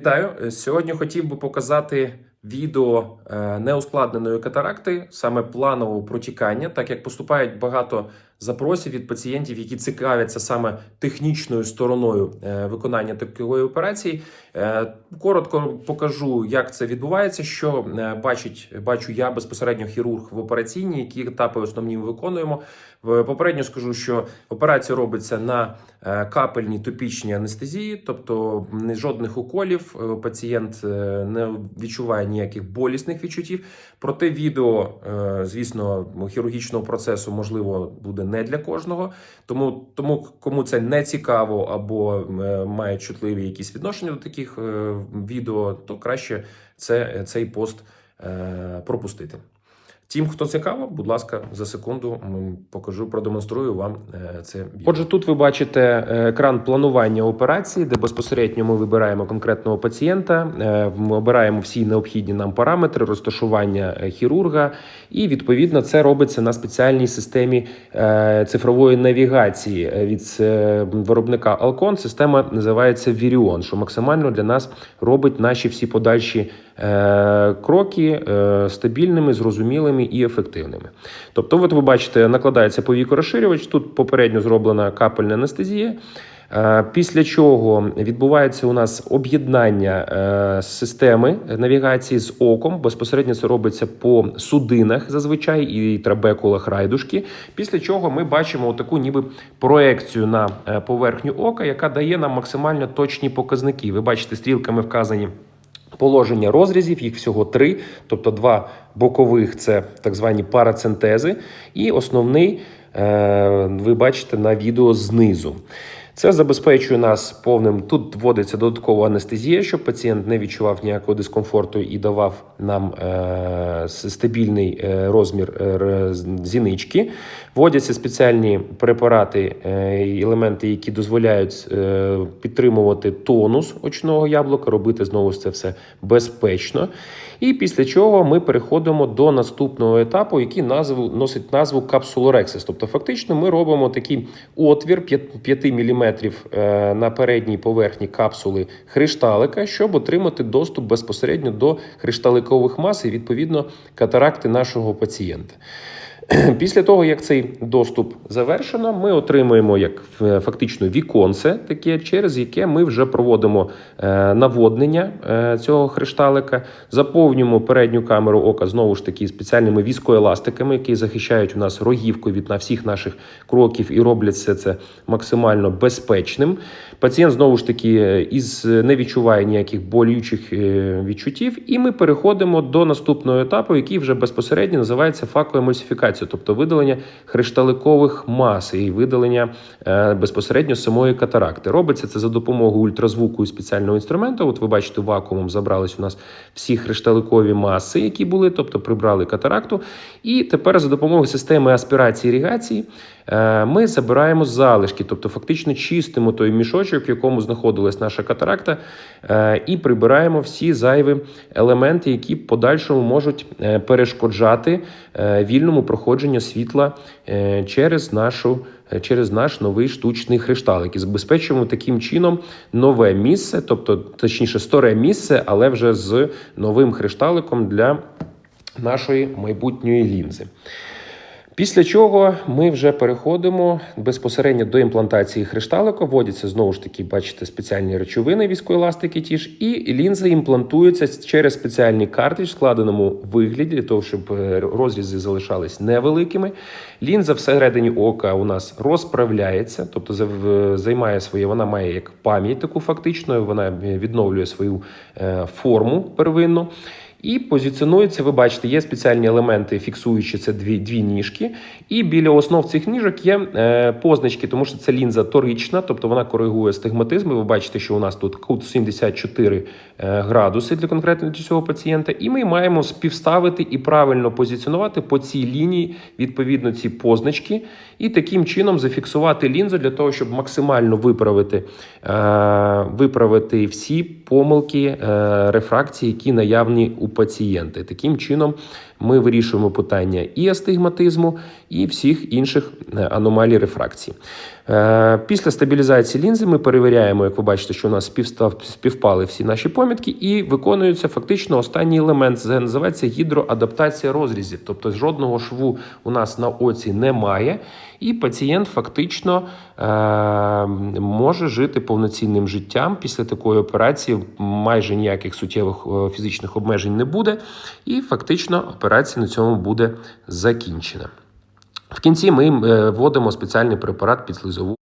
Вітаю! Сьогодні хотів би показати відео е, неускладненої катаракти, саме планового протікання, так як поступають багато запросів від пацієнтів, які цікавляться саме технічною стороною е, виконання такої операції. Е, Коротко покажу, як це відбувається, що е, бачить, бачу я безпосередньо хірург в операційній, які етапи основні ми виконуємо. Попередньо скажу, що операція робиться на капельній топічній анестезії, тобто не жодних уколів. Пацієнт не відчуває ніяких болісних відчуттів. Проте відео, звісно, хірургічного процесу можливо буде не для кожного. Тому, тому кому це не цікаво або е, має чутливі якісь відношення до таких е, відео, то краще це, цей пост е, пропустити. Тим, хто цікаво, будь ласка, за секунду покажу, продемонструю вам е, це. Отже, тут ви бачите е, екран планування операції, де безпосередньо ми вибираємо конкретного пацієнта, е, ми обираємо всі необхідні нам параметри розташування хірурга, і відповідно це робиться на спеціальній системі цифрової навігації від виробника Alcon. Система називається Virion, що максимально для нас робить наші всі подальші кроки е, стабільними, зрозумілими і ефективними. Тобто, от ви бачите, накладається повікорозширювач, тут попередньо зроблена капельна анестезія. Е, Після чого відбувається у нас об'єднання е, системи навігації з оком. Безпосередньо це робиться по судинах зазвичай і трабекулах райдушки. Після чого ми бачимо таку ніби проекцію на е, поверхню ока, яка дає нам максимально точні показники. Ви бачите, стрілками вказані. Положення розрізів, їх всього три, тобто два бокових це так звані парацентези, і основний е, ви бачите на відео знизу. Це забезпечує нас повним. Тут вводиться додаткова анестезія, щоб пацієнт не відчував ніякого дискомфорту і давав нам е, стабільний е, розмір е, зінички. Вводяться спеціальні препарати е, елементи, які дозволяють е, підтримувати тонус очного яблука, робити знову це все безпечно. І після чого ми переходимо до наступного етапу, який назву носить назву капсулорексис. Тобто, фактично, ми робимо такий отвір 5 мм на передній поверхні капсули хришталика, щоб отримати доступ безпосередньо до хришталикових мас і відповідно катаракти нашого пацієнта. Після того, як цей доступ завершено, ми отримуємо як е, фактично віконце, таке, через яке ми вже проводимо е, наводнення е, цього хришталика, заповнюємо передню камеру ока знову ж таки спеціальними віскоеластиками, які захищають у нас рогівку від на всіх наших кроків і роблять все це максимально безпечним. Пацієнт знову ж таки із не відчуває ніяких болючих відчуттів, і ми переходимо до наступного етапу, який вже безпосередньо називається факоемульсифікація, тобто видалення хришталикових мас і видалення е, безпосередньо самої катаракти. Робиться це за допомогою ультразвуку і спеціального інструменту. От ви бачите, вакуумом забрались у нас всі хришталикові маси, які були, тобто прибрали катаракту. І тепер за допомогою системи аспірації іригації ми забираємо залишки, тобто фактично чистимо той мішочок, в якому знаходилась наша катаракта, е, і прибираємо всі зайві елементи, які в подальшому можуть е, перешкоджати е, вільному проходженню світла е, через нашу. е, Через наш новий штучний хришталик і забезпечуємо таким чином нове місце, тобто точніше старе місце, але вже з новим хришталиком для нашої майбутньої лінзи. Після чого ми вже переходимо безпосередньо до імплантації хришталика. Вводяться знову ж таки, бачите, спеціальні речовини, віскоеластики ті ж, і лінза імплантується через спеціальний картридж в складеному вигляді, для того, щоб е, розрізи залишались невеликими. Лінза всередині ока у нас розправляється, тобто займає своє, вона має як пам'ять таку фактично, вона відновлює свою е, форму первинну. І позиціонується, ви бачите, є спеціальні елементи, фіксуючи це дві, дві ніжки. І біля основ цих ніжок є е, позначки, тому що це лінза торична, тобто вона коригує стигматизм. І Ви бачите, що у нас тут кут 74 е, градуси для конкретно цього пацієнта. І ми маємо співставити і правильно позиціонувати по цій лінії відповідно ці позначки, і таким чином зафіксувати лінзу для того, щоб максимально виправити, е, виправити всі помилки е, рефракції, які наявні у пацієнти. Таким чином Ми вирішуємо питання і астигматизму, і всіх інших е, аномалій рефракції. Е, Після стабілізації лінзи ми перевіряємо, як ви бачите, що у нас співпали всі наші помітки, і виконується фактично останній елемент. Це називається гідроадаптація розрізів. Тобто жодного шву у нас на оці немає, і пацієнт фактично е, може жити повноцінним життям після такої операції. Майже ніяких суттєвих е, фізичних обмежень не буде, і фактично операція на цьому буде закінчена. В кінці ми е, вводимо спеціальний препарат під слизову.